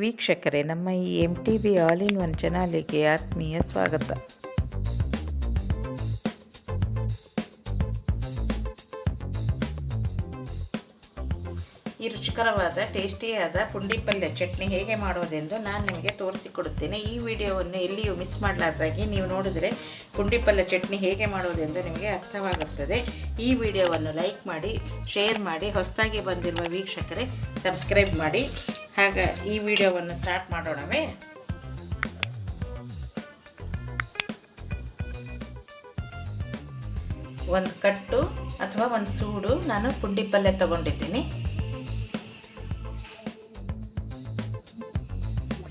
ವೀಕ್ಷಕರೇ ನಮ್ಮ ಈ M T B all in one ಚಾನಲಿಗೆ ಆತ್ಮೀಯ ಸ್ವಾಗತ. ಈ ರುಚಿಕರವಾದ, ಟೇಸ್ಟಿಯಾದ ಪುಂಡಿ ಪಲ್ಯ ಚಟ್ನಿ ಹೇಗೆ ಮಾಡೋದೆಂದು ನಾನು ನಿಮಗೆ ತೋರಿಸಿಕೊಡುತ್ತೇನೆ. ಈ ವಿಡಿಯೋವನ್ನು ಎಲ್ಲಿಯೂ ಮಿಸ್ ಮಾಡಲಾರ್ದಾಗಿ ನೀವು ನೋಡಿದರೆ ಪುಂಡಿ ಪಲ್ಯ ಚಟ್ನಿ ಹೇಗೆ ಮಾಡೋದೆಂದು ನಿಮಗೆ ಅರ್ಥವಾಗುತ್ತದೆ. ಈ ವಿಡಿಯೋವನ್ನು ಲೈಕ್ ಮಾಡಿ, ಶೇರ್ ಮಾಡಿ, ಹೊಸದಾಗಿ ಬಂದಿರುವ ವೀಕ್ಷಕರೇ ಸಬ್ಸ್ಕ್ರೈಬ್ ಮಾಡಿ. ಹಾಗ, ಈ ವಿಡಿಯೋವನ್ನು ಸ್ಟಾರ್ಟ್ ಮಾಡೋಣವೇ. ಒಂದು ಕಟ್ಟು ಅಥವಾ ಒಂದು ಸೂಡು ನಾನು ಪುಂಡಿ ಪಲ್ಯ ತಗೊಂಡಿದ್ದೀನಿ.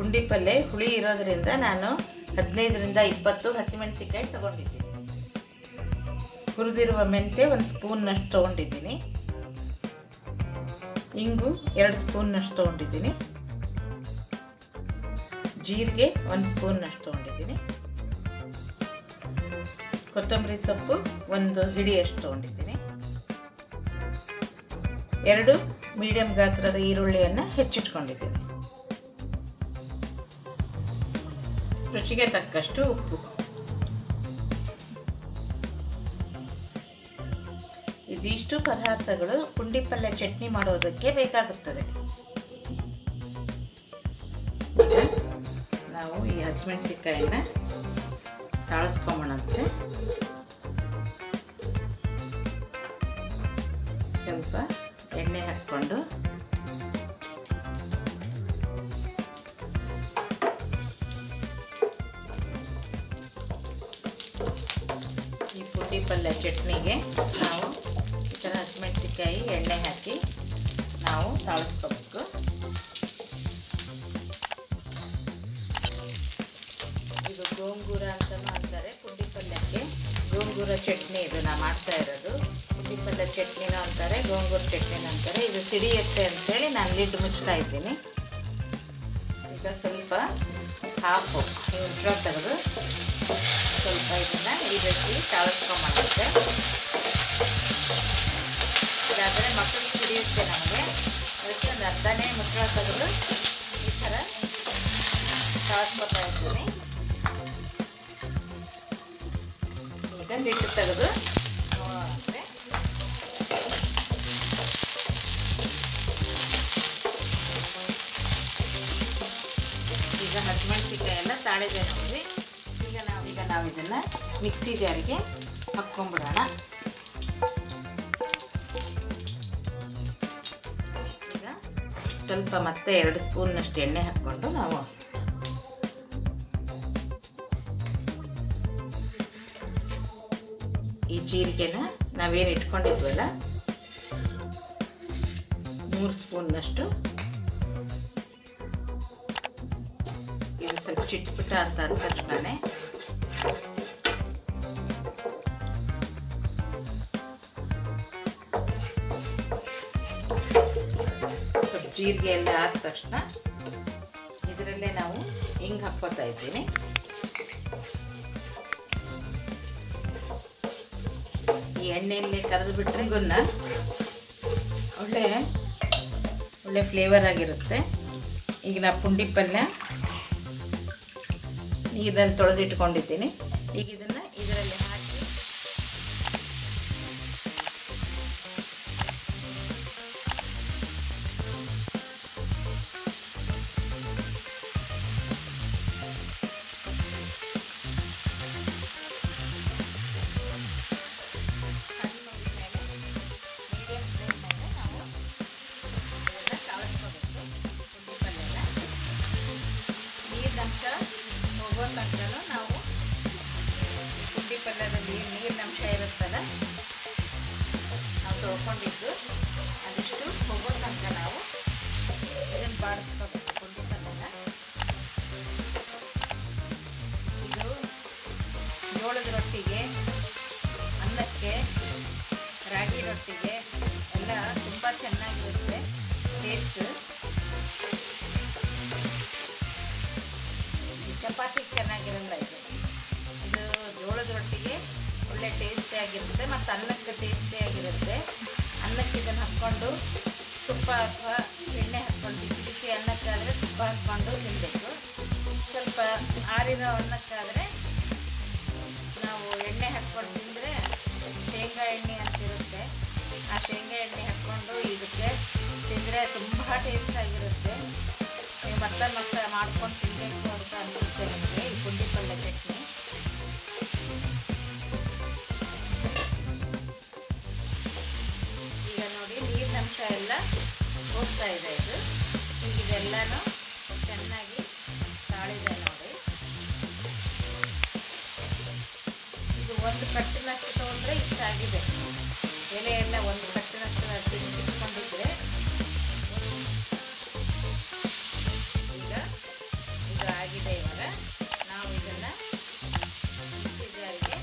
ಪುಂಡಿ ಪಲ್ಯ ಹುಳಿ ಇರೋದ್ರಿಂದ ನಾನು ಹದಿನೈದರಿಂದ ಇಪ್ಪತ್ತು ಹಸಿಮೆಣಸಿಕಾಯಿ ತಗೊಂಡಿದ್ದೀನಿ. ಹುರಿದಿರುವ ಮೆಂತೆ ಒಂದು ಸ್ಪೂನ್ನಷ್ಟು ತೊಗೊಂಡಿದ್ದೀನಿ. ಇಂಗು ಎರಡು ಸ್ಪೂನ್ನಷ್ಟು ತೊಗೊಂಡಿದ್ದೀನಿ. ಜೀರಿಗೆ ಒಂದು ಸ್ಪೂನ್ನಷ್ಟು ತೊಗೊಂಡಿದ್ದೀನಿ. ಕೊತ್ತಂಬರಿ ಸೊಪ್ಪು ಒಂದು ಹಿಡಿಯಷ್ಟು ತೊಗೊಂಡಿದ್ದೀನಿ. ಎರಡು ಮೀಡಿಯಂ ಗಾತ್ರದ ಈರುಳ್ಳಿಯನ್ನು ಹೆಚ್ಚಿಟ್ಕೊಂಡಿದ್ದೀನಿ. ರುಚಿಗೆ ತಕ್ಕಷ್ಟು ಉಪ್ಪು. ಇದಿಷ್ಟು ಪದಾರ್ಥಗಳು ಪುಂಡಿ ಪಲ್ಯ ಚಟ್ನಿ ಮಾಡೋದಕ್ಕೆ ಬೇಕಾಗುತ್ತದೆ. ನಾವು ಈ ಹಸಿಮೆಣಸಿಕಾಯಿನ ತಾಳಿಸ್ಕೊಂಬೋಣಂತೆ. ಸ್ವಲ್ಪ ಎಣ್ಣೆ ಹಾಕ್ಕೊಂಡು ಚಟ್ನಿಗೆ ನಾವು ಈ ಥರ ಹಸಿಮೆಣ್ಸಿಕಾಯಿ ಎಣ್ಣೆ ಹಾಕಿ ನಾವು ತಾಳಿಸ್ಕೋಬೇಕು. ಇದು ಗೋಂಗೂರ ಅಂತ ಅಂತಾರೆ ಪುಂಡಿ ಪಲ್ಯಕ್ಕೆ ಗೋಂಗೂರ ಚಟ್ನಿ ಇದು ನಾ ಮಾಡ್ತಾ ಇರೋದು. ಪುಂಡಿ ಪಲ್ಯ ಚಟ್ನಿನೂ ಅಂತಾರೆ, ಗೋಂಗೂರ ಚಟ್ನಿನೂ ಅಂತಾರೆ. ಇದು ಸಿಡಿಯುತ್ತೆ ಅಂತೇಳಿ ನಾನು ಲಿಡ್ ಮುಚ್ತಾ ಇದ್ದೀನಿ. ಈಗ ಸ್ವಲ್ಪ ಹಾಫು ಹಿಂಗೆ ತೆಗೆದು ಸ್ವಲ್ಪ ಇದನ್ನು ಈ ರೀತಿ ತಾಳಿಸ್ಕೊಂಬಂಡುತ್ತೆ ಇದಾದರೆ ಮಕ್ಕಳು ಕುಡಿಯುತ್ತೆ ನಮಗೆ ಅದಕ್ಕೆ ಒಂದು ಅರ್ಧನೇ ಮುಚ್ಚಳ ತೆಗೆದು ಈ ಥರ ತಾಳಿಸ್ಕೊತಾ ಇರ್ತೀನಿ ಈಗ ಲಿಟ್ಟು ತೆಗೆದು ಎಲ್ಲ ಈಗ ನಾವು ಈಗ ನಾವು ಇದನ್ನು ಮಿಕ್ಸಿ ಜಾರಿಗೆ ಹಾಕ್ಕೊಂಬಿಡೋಣ. ಈಗ ಸ್ವಲ್ಪ ಮತ್ತೆ ಎರಡು ಸ್ಪೂನ್ನಷ್ಟು ಎಣ್ಣೆ ಹಾಕ್ಕೊಂಡು ನಾವು ಈ ಜೀರಿಗೆನ ನಾವೇನು ಇಟ್ಕೊಂಡಿದ್ವಲ್ಲ? ಮೂರು ಸ್ಪೂನ್ನಷ್ಟು ಸ್ವಲ್ಪ ಚಿಟ್ಪುಟ ಅಂತ ಅಂದ ತಕ್ಷಣನೇ ಸ್ವಲ್ಪ ಜೀರಿಗೆ ಎಲ್ಲ ಆದ ತಕ್ಷಣ ಇದರಲ್ಲೇ ನಾವು ಹಿಂಗೆ ಹಾಕ್ಕೋತಾ ಇದ್ದೀನಿ. ಈ ಎಣ್ಣೆಯಲ್ಲೇ ಕರೆದು ಬಿಟ್ಟರೆ ಗುನ್ನ ಒಳ್ಳೆ ಒಳ್ಳೆ ಫ್ಲೇವರ್ ಆಗಿರುತ್ತೆ. ಈಗ ನಾ ಪುಂಡಿ ಪಲ್ಯ ನೀರಲ್ಲಿ ತೊಳೆದಿಟ್ಕೊಂಡಿದ್ದೀನಿ. ಈಗ ಇದನ್ನು ಹೋಗೋ ತನಕ ನಾವು ಪುಂಡಿ ಪಲ್ಯದಲ್ಲಿ ನೀರಿನ ಅಂಶ ಇರುತ್ತಲ್ಲ? ನಾವು ತೊಳ್ಕೊಂಡಿದ್ದು ಅದಿಷ್ಟು ಹೋಗೋ ತನಕ ನಾವು ಇದನ್ನು ಬಾಡಿಸ್ಕೋಬೇಕು ಪುಂಡಿ ಪಲ್ಯನ ಇದು ಜೋಳದ ರೊಟ್ಟಿಗೆ, ಅನ್ನಕ್ಕೆ, ರಾಗಿ ರೊಟ್ಟಿಗೆ, ಎಲ್ಲ ತುಂಬ ಚೆನ್ನಾಗಿರುತ್ತೆ ಟೇಸ್ಟ್ ಚಪಾತಿ ಚೆನ್ನಾಗಿರಲ್ಲ ಇದು ಇದು ಜೋಳದ ರೊಟ್ಟಿಗೆ ಒಳ್ಳೆ ಟೇಸ್ಟಿಯಾಗಿರುತ್ತೆ ಮತ್ತು ಅನ್ನಕ್ಕೆ ಟೇಸ್ಟಿಯಾಗಿರುತ್ತೆ ಅನ್ನಕ್ಕೆ ಇದನ್ನು ಹಾಕ್ಕೊಂಡು ತುಪ್ಪ ಅಥವಾ ಎಣ್ಣೆ ಹಾಕ್ಕೊಂಡು ಬಿಸಿ ಬಿಸಿ ಅನ್ನಕ್ಕಾದರೆ ತುಪ್ಪ ಹಾಕ್ಕೊಂಡು ತಿನ್ನಬೇಕು ಸ್ವಲ್ಪ ಆರಿರೋ ಅನ್ನಕ್ಕಾದರೆ ನಾವು ಎಣ್ಣೆ ಹಾಕ್ಕೊಂಡು ತಿಂದರೆ ಶೇಂಗಾ ಎಣ್ಣೆ ಅಂತಿರುತ್ತೆ. ಆ ಶೇಂಗಾ ಎಣ್ಣೆ ಹಾಕ್ಕೊಂಡು ಇದಕ್ಕೆ ತಿಂದರೆ ತುಂಬ ಟೇಸ್ಟಾಗಿರುತ್ತೆ ಮತ್ತೆ ಮತ್ತೆ ಮಾಡ್ಕೊಂಡು ತಿನ್ನಬೇಕು ಅಂತ ಹೋಗ್ತಾ ಇದೆ ಇದು. ಈಗ ಇದೆಲ್ಲನೂ ಚೆನ್ನಾಗಿ ತಾಳಿದೆ ನೋಡಿ. ಇದು ಒಂದು ಕಟ್ಟಿನಷ್ಟು ತೊಗೊಂಡ್ರೆ ಇಷ್ಟ ಆಗಿದೆ ಎಲೆ ಎಲ್ಲ ಒಂದು ಕಟ್ಟಿನಷ್ಟು ಇಟ್ಕೊಂಡಿದ್ರೆ ಈಗ ಇದು ಆಗಿದೆ ಇವಾಗ. ನಾವು ಇದನ್ನು ಮಿಕ್ಸಿ ಜಾರಿಗೆ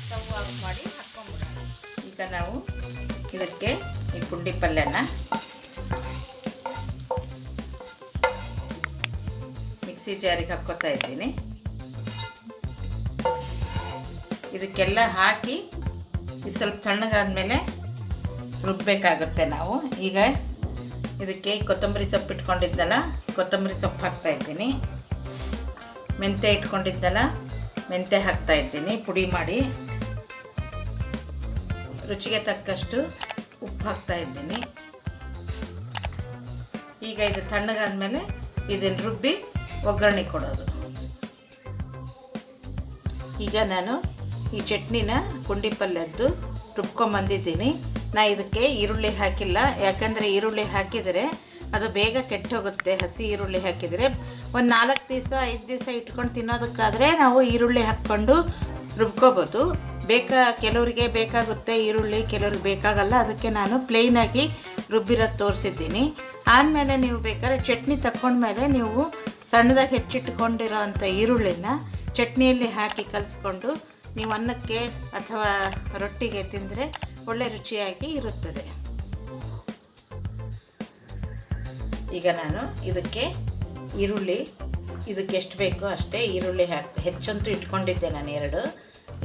ಸ್ಟವ್ ಆಫ್ ಮಾಡಿ ಹಾಕ್ಕೊಂಡ್ಬಿಡೋಣ. ಈಗ ನಾವು ಇದಕ್ಕೆ ಈ ಪುಂಡಿ ಪಲ್ಯನ ಮಿಕ್ಸಿ ಜಾರಿಗೆ ಹಾಕ್ಕೋತಾ ಇದ್ದೀನಿ. ಇದಕ್ಕೆಲ್ಲ ಹಾಕಿ ಇದು ಸ್ವಲ್ಪ ತಣ್ಣಗಾದ್ಮೇಲೆ ರುಬ್ಬಬೇಕಾಗುತ್ತೆ ನಾವು. ಈಗ ಇದಕ್ಕೆ ಕೊತ್ತಂಬರಿ ಸೊಪ್ಪು ಇಟ್ಕೊಂಡಿದ್ದಲ್ಲ, ಕೊತ್ತಂಬರಿ ಸೊಪ್ಪು ಹಾಕ್ತಾ ಇದ್ದೀನಿ. ಮೆಂತ್ಯ ಇಟ್ಕೊಂಡಿದ್ದಲ್ಲ, ಮೆಂತ್ಯ ಹಾಕ್ತಾ ಇದ್ದೀನಿ ಪುಡಿ ಮಾಡಿ. ರುಚಿಗೆ ತಕ್ಕಷ್ಟು ಉಪ್ಪು ಹಾಕ್ತಾ ಇದ್ದೀನಿ. ಈಗ ಇದು ತಣ್ಣಗಾದ್ಮೇಲೆ ಇದನ್ನು ರುಬ್ಬಿ ಒಗ್ಗರಣೆ ಕೊಡೋದು. ಈಗ ನಾನು ಈ ಚಟ್ನಿನ ಪುಂಡಿ ಪಲ್ಯದ್ದು ರುಬ್ಕೊಂಬಂದಿದ್ದೀನಿ ನಾ ಇದಕ್ಕೆ ಈರುಳ್ಳಿ ಹಾಕಿಲ್ಲ. ಯಾಕಂದರೆ ಈರುಳ್ಳಿ ಹಾಕಿದರೆ ಅದು ಬೇಗ ಕೆಟ್ಟೋಗುತ್ತೆ. ಹಸಿ ಈರುಳ್ಳಿ ಹಾಕಿದರೆ ಒಂದು ನಾಲ್ಕು ದಿವಸ, ಐದು ದಿವಸ ಇಟ್ಕೊಂಡು ತಿನ್ನೋದಕ್ಕಾದರೆ ನಾವು ಈರುಳ್ಳಿ ಹಾಕ್ಕೊಂಡು ರುಬ್ಕೋಬೋದು. ಬೇಕಾ, ಕೆಲವರಿಗೆ ಬೇಕಾಗುತ್ತೆ ಈರುಳ್ಳಿ, ಕೆಲವ್ರಿಗೆ ಬೇಕಾಗಲ್ಲ. ಅದಕ್ಕೆ ನಾನು ಪ್ಲೇನಾಗಿ ರುಬ್ಬಿರೋದು ತೋರಿಸಿದ್ದೀನಿ. ಆದಮೇಲೆ ನೀವು ಬೇಕಾದ್ರೆ ಚಟ್ನಿ ತಗೊಂಡ್ಮೇಲೆ ನೀವು ಸಣ್ಣದಾಗಿ ಹೆಚ್ಚಿಟ್ಕೊಂಡಿರೋ ಅಂಥ ಈರುಳ್ಳಿನ ಚಟ್ನಿಯಲ್ಲಿ ಹಾಕಿ ಕಲಿಸ್ಕೊಂಡು ನೀವು ಅನ್ನಕ್ಕೆ ಅಥವಾ ರೊಟ್ಟಿಗೆ ತಿಂದರೆ ಒಳ್ಳೆ ರುಚಿಯಾಗಿ ಇರುತ್ತದೆ. ಈಗ ನಾನು ಇದಕ್ಕೆ ಈರುಳ್ಳಿ, ಇದಕ್ಕೆ ಎಷ್ಟು ಬೇಕೋ ಅಷ್ಟೇ ಈರುಳ್ಳಿ ಹಾಕ್ತೆ, ಹೆಚ್ಚಂತೂ ಇಟ್ಕೊಂಡಿದ್ದೆ ನಾನು ಎರಡು.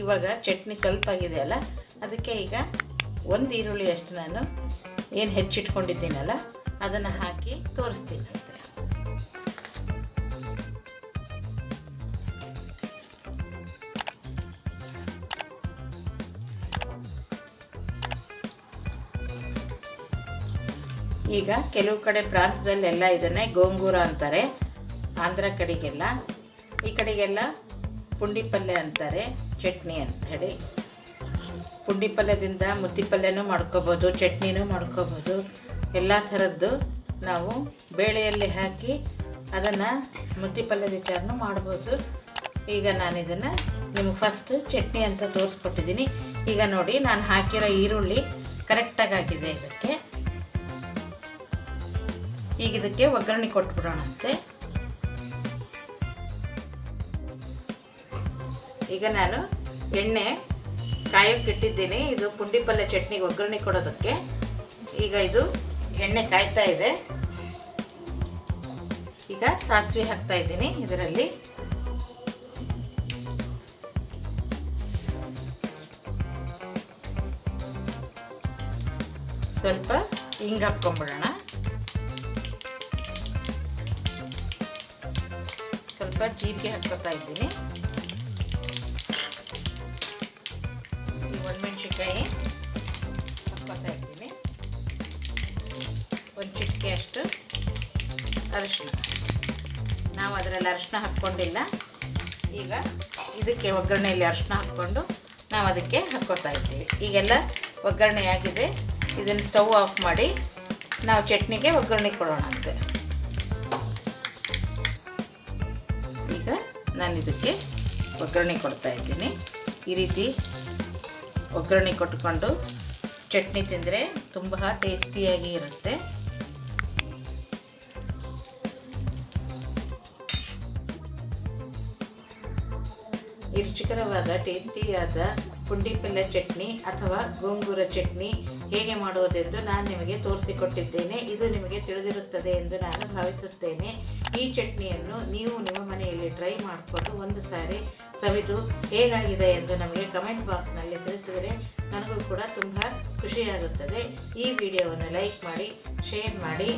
ಇವಾಗ ಚಟ್ನಿ ಸ್ವಲ್ಪ ಆಗಿದೆ ಅಲ್ಲ, ಅದಕ್ಕೆ ಈಗ ಒಂದು ಈರುಳ್ಳಿ ಅಷ್ಟು ನಾನು ಏನು ಹೆಚ್ಚಿಟ್ಕೊಂಡಿದ್ದೀನಲ್ಲ, ಅದನ್ನು ಹಾಕಿ ತೋರಿಸ್ತೀನಿ. ಈಗ ಕೆಲವು ಕಡೆ ಪ್ರಾಂತದಲ್ಲೆಲ್ಲ ಇದನ್ನೇ ಗೋಂಗೂರ ಅಂತಾರೆ. ಆಂಧ್ರ ಕಡೆಗೆಲ್ಲ. ಈ ಕಡೆಗೆಲ್ಲ ಪುಂಡಿ ಪಲ್ಯ ಅಂತಾರೆ, ಚಟ್ನಿ ಅಂತ ಹೇಳಿ. ಪುಂಡಿ ಪಲ್ಯದಿಂದ ಮುದ್ದಿ ಪಲ್ಯನೂ ಮಾಡ್ಕೋಬೋದು, ಚಟ್ನಿನೂ ಮಾಡ್ಕೋಬೋದು. ಎಲ್ಲ ಥರದ್ದು ನಾವು ಬೇಳೆಯಲ್ಲಿ ಹಾಕಿ ಅದನ್ನು ಮುದ್ದಿ ಪಲ್ಯದ ವಿಚಾರನೂ ಮಾಡ್ಬೋದು. ಈಗ ನಾನು ಇದನ್ನು ನಿಮ್ಗೆ ಫಸ್ಟ್ ಚಟ್ನಿ ಅಂತ ತೋರಿಸ್ಕೊಟ್ಟಿದ್ದೀನಿ. ಈಗ ನೋಡಿ, ನಾನು ಹಾಕಿರೋ ಈರುಳ್ಳಿ ಕರೆಕ್ಟಾಗಿ ಆಗಿದೆ ಇದಕ್ಕೆ. ಈಗ ಇದಕ್ಕೆ ಒಗ್ಗರಣೆ ಕೊಟ್ಬಿಡೋಣಂತೆ. ಈಗ ನಾನು ಎಣ್ಣೆ ಕಾಯೋಕ್ಕೆ ಇಟ್ಟಿದ್ದೀನಿ. ಇದು ಪುಂಡಿ ಪಲ್ಯ ಚಟ್ನಿಗೆ ಒಗ್ಗರಣೆ ಕೊಡೋದಕ್ಕೆ. ಈಗ ಇದು ಎಣ್ಣೆ ಕಾಯ್ತಾ ಇದೆ. ಈಗ ಸಾಸಿವೆ ಹಾಕ್ತಾ ಇದ್ದೀನಿ ಇದರಲ್ಲಿ. ಸ್ವಲ್ಪ ಹಿಂಗೆ ಹಾಕ್ಕೊಂಬಿಡೋಣ. ಸ್ವಲ್ಪ ಜೀರಿಗೆ ಹಾಕ್ಕೊತಾ ಇದ್ದೀನಿ. ಒಂದು ಒಣಮೆಣ್ಸಿನ್ಕಾಯಿ ಹಾಕ್ಕೊತಾ ಇದ್ದೀನಿ. ಒಂದು ಚಿಟಿಕೆ ಅಷ್ಟು ಅರಿಶಿನ. ನಾವು ಅದರಲ್ಲಿ ಅರಿಶಿನ ಹಾಕ್ಕೊಂಡಿಲ್ಲ. ಈಗ ಇದಕ್ಕೆ ಒಗ್ಗರಣೆಯಲ್ಲಿ ಅರಿಶಿನ ಹಾಕ್ಕೊಂಡು ನಾವು ಅದಕ್ಕೆ ಹಾಕ್ಕೊತಾ ಇದ್ದೀವಿ. ಈಗೆಲ್ಲ ಒಗ್ಗರಣೆ ಆಗಿದೆ. ಇದನ್ನು ಸ್ಟವ್ ಆಫ್ ಮಾಡಿ ನಾವು ಚಟ್ನಿಗೆ ಒಗ್ಗರಣೆ ಕೊಡೋಣ ಅಂತೆ. ನಾನು ಇದಕ್ಕೆ ಒಗ್ಗರಣೆ ಕೊಡ್ತಾ ಇದ್ದೀನಿ. ಈ ರೀತಿ ಒಗ್ಗರಣೆ ಕೊಟ್ಕೊಂಡು ಚಟ್ನಿ ತಿಂದರೆ ತುಂಬ ಟೇಸ್ಟಿಯಾಗಿ ಇರುತ್ತೆ. ಈ ರುಚಿಕರವಾದ, ಟೇಸ್ಟಿಯಾದ ಪುಂಡಿ ಪಲ್ಯ ಚಟ್ನಿ ಅಥವಾ ಗೋಂಗೂರ ಚಟ್ನಿ ಹೇಗೆ ಮಾಡುವುದೆಂದು ನಾನು ನಿಮಗೆ ತೋರಿಸಿಕೊಟ್ಟಿದ್ದೇನೆ. ಇದು ನಿಮಗೆ ತಿಳಿದಿರುತ್ತದೆ ಎಂದು ನಾನು ಭಾವಿಸುತ್ತೇನೆ. ಈ ಚಟ್ನಿಯನ್ನು ನೀವು ನಿಮ್ಮ ಮನೆಯಲ್ಲಿ ಟ್ರೈ ಮಾಡಿಕೊಂಡು ಒಂದು ಸಾರಿ ಸವಿದು ಹೇಗಾಗಿದೆ ಎಂದು ನಮಗೆ ಕಮೆಂಟ್ ಬಾಕ್ಸ್ನಲ್ಲಿ ತಿಳಿಸಿದರೆ ನನಗೂ ಕೂಡ ತುಂಬ ಖುಷಿಯಾಗುತ್ತದೆ. ಈ ವಿಡಿಯೋವನ್ನು ಲೈಕ್ ಮಾಡಿ, ಶೇರ್ ಮಾಡಿ.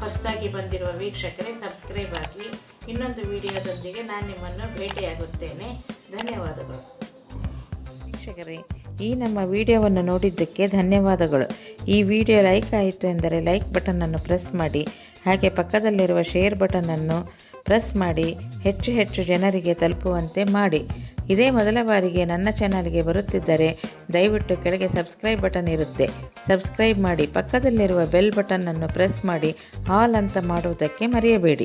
ಹೊಸದಾಗಿ ಬಂದಿರುವ ವೀಕ್ಷಕರೇ, ಸಬ್ಸ್ಕ್ರೈಬ್ ಆಗಿ ಇನ್ನೊಂದು ವಿಡಿಯೋದೊಂದಿಗೆ ನಾನು ನಿಮ್ಮನ್ನು ಭೇಟಿಯಾಗುತ್ತೇನೆ. ಧನ್ಯವಾದಗಳು. ವೀಕ್ಷಕರೇ, ಈ ನಮ್ಮ ವಿಡಿಯೋವನ್ನು ನೋಡಿದ್ದಕ್ಕೆ ಧನ್ಯವಾದಗಳು. ಈ ವಿಡಿಯೋ ಲೈಕ್ ಆಯಿತು ಎಂದರೆ ಲೈಕ್ ಬಟನನ್ನು ಪ್ರೆಸ್ ಮಾಡಿ, ಹಾಗೆ ಪಕ್ಕದಲ್ಲಿರುವ ಶೇರ್ ಬಟನನ್ನು ಪ್ರೆಸ್ ಮಾಡಿ, ಹೆಚ್ಚು ಹೆಚ್ಚು ಜನರಿಗೆ ತಲುಪುವಂತೆ ಮಾಡಿ. ಇದೇ ಮೊದಲ ಬಾರಿಗೆ ನನ್ನ ಚಾನಲ್ಗೆ ಬರುತ್ತಿದ್ದರೆ, ದಯವಿಟ್ಟು ಕೆಳಗೆ ಸಬ್ಸ್ಕ್ರೈಬ್ ಬಟನ್ ಇರುತ್ತೆ. ಸಬ್ಸ್ಕ್ರೈಬ್ ಮಾಡಿ, ಪಕ್ಕದಲ್ಲಿರುವ ಬೆಲ್ ಬಟನನ್ನು ಪ್ರೆಸ್ ಮಾಡಿ ಆಲ್ ಅಂತ ಮಾಡುವುದಕ್ಕೆ ಮರೆಯಬೇಡಿ.